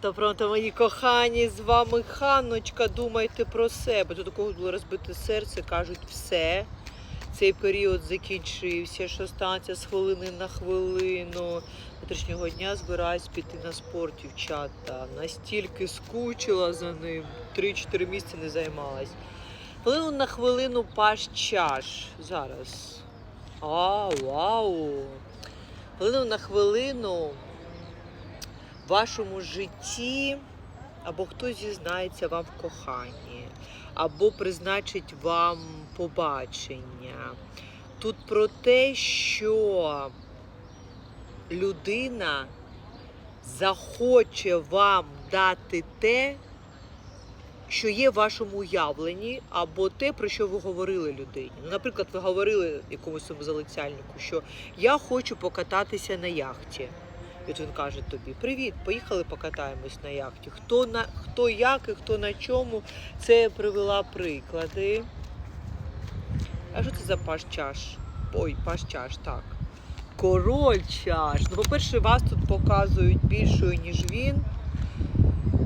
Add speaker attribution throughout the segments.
Speaker 1: Пронто, пронто, мої кохані, з вами Ханночка. Думайте про себе. Тут у кого було розбите серце, кажуть, все. Цей період закінчився, що станеться з хвилини на хвилину. Завтрашнього дня збираюсь піти на спорт, дівчата. Настільки скучила за ним, 3-4 місяці не займалась. Хвилину на хвилину паш чаш. Зараз. А, вау! Хвилину на хвилину вашому житті або хтось зізнається вам в коханні, або призначить вам побачення. Тут про те, що людина захоче вам дати те, що є в вашому уявленні, або те, про що ви говорили людині. Ну, наприклад, ви говорили якомусь залицяльнику, що я хочу покататися на яхті. І от він каже тобі: Привіт, поїхали покатаємось на яхті. Хто на хто як і хто на чому. Це я привела приклади. А що це за паш чаш? Ой, паш чаш, так. Король чаш. Ну, по-перше, вас тут показують більшою, ніж він.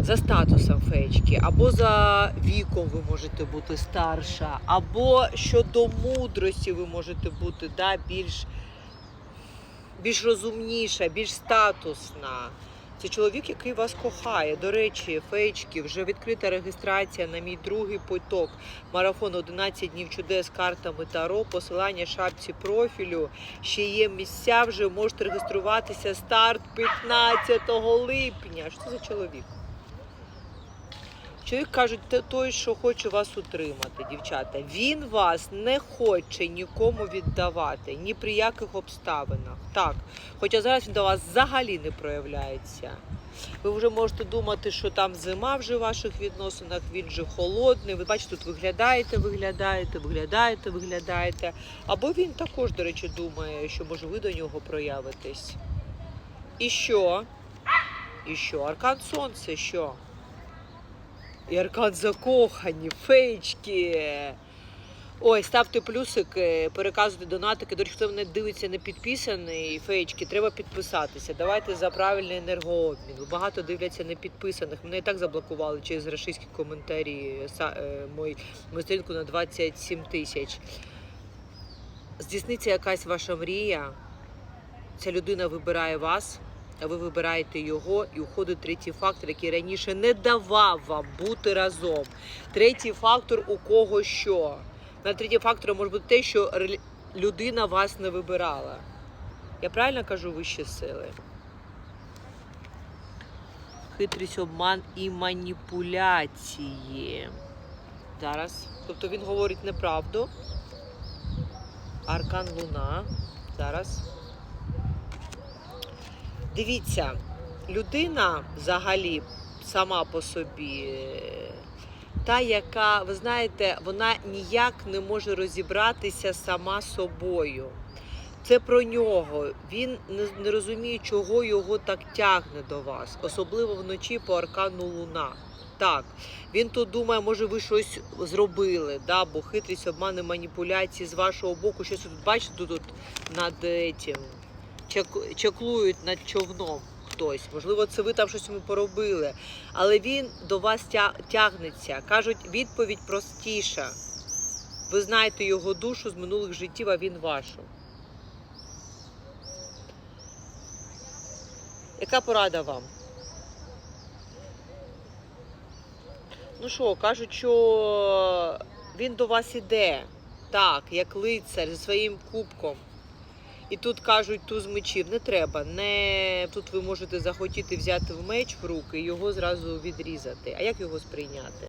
Speaker 1: За статусом феєчки, або за віком ви можете бути старша, або щодо мудрості ви можете бути да, більш більш розумніша, більш статусна. Це чоловік, який вас кохає. До речі, феєчки, вже відкрита реєстрація на мій другий поток. Марафон 11 днів чудес картами Таро, посилання шапці профілю. Ще є місця, вже можете реєструватися. Старт 15 липня. Що це за чоловік? Чоловік кажуть, той, що хоче вас утримати, дівчата. Він вас не хоче нікому віддавати, ні при яких обставинах. Так, хоча зараз він до вас взагалі не проявляється. Ви вже можете думати, що там зима вже в ваших відносинах, він же холодний. Ви бачите, тут виглядаєте, виглядаєте, виглядаєте, виглядаєте. Або він також, до речі, думає, що може ви до нього проявитесь. І що? І що? Аркан Сонце, що? І аркан закохані, феєчки. Ой, ставте плюсики, переказуйте донатики. До речі, хто мене дивиться не підписаний, феєчки, треба підписатися. Давайте за правильний енергообмін. Багато дивляться не підписаних. Мене і так заблокували через рашистські коментарі е, мою сторінку на 27 тисяч. Здійсниться якась ваша мрія. Ця людина вибирає вас, а ви вибираєте його, і уходить третій фактор, який раніше не давав вам бути разом. Третій фактор у кого що. На третій фактор може бути те, що людина вас не вибирала. Я правильно кажу вищі сили? Хитрість, обман і маніпуляції. Зараз. Тобто він говорить неправду. Аркан Луна. Зараз. Дивіться, людина взагалі сама по собі, та, яка, ви знаєте, вона ніяк не може розібратися сама собою. Це про нього. Він не, розуміє, чого його так тягне до вас, особливо вночі по аркану Луна. Так, він тут думає, може ви щось зробили, да, бо хитрість, обмани, маніпуляції з вашого боку, щось тут бачите тут над этим, чак- чаклують над човном хтось. Можливо, це ви там щось йому поробили. Але він до вас тягнеться. Кажуть, відповідь простіша. Ви знаєте його душу з минулих життів, а він вашу. Яка порада вам? Ну що, кажуть, що він до вас іде, так, як лицар зі своїм кубком. І тут кажуть, туз мечів не треба. Не тут ви можете захотіти взяти в меч в руки і його зразу відрізати. А як його сприйняти?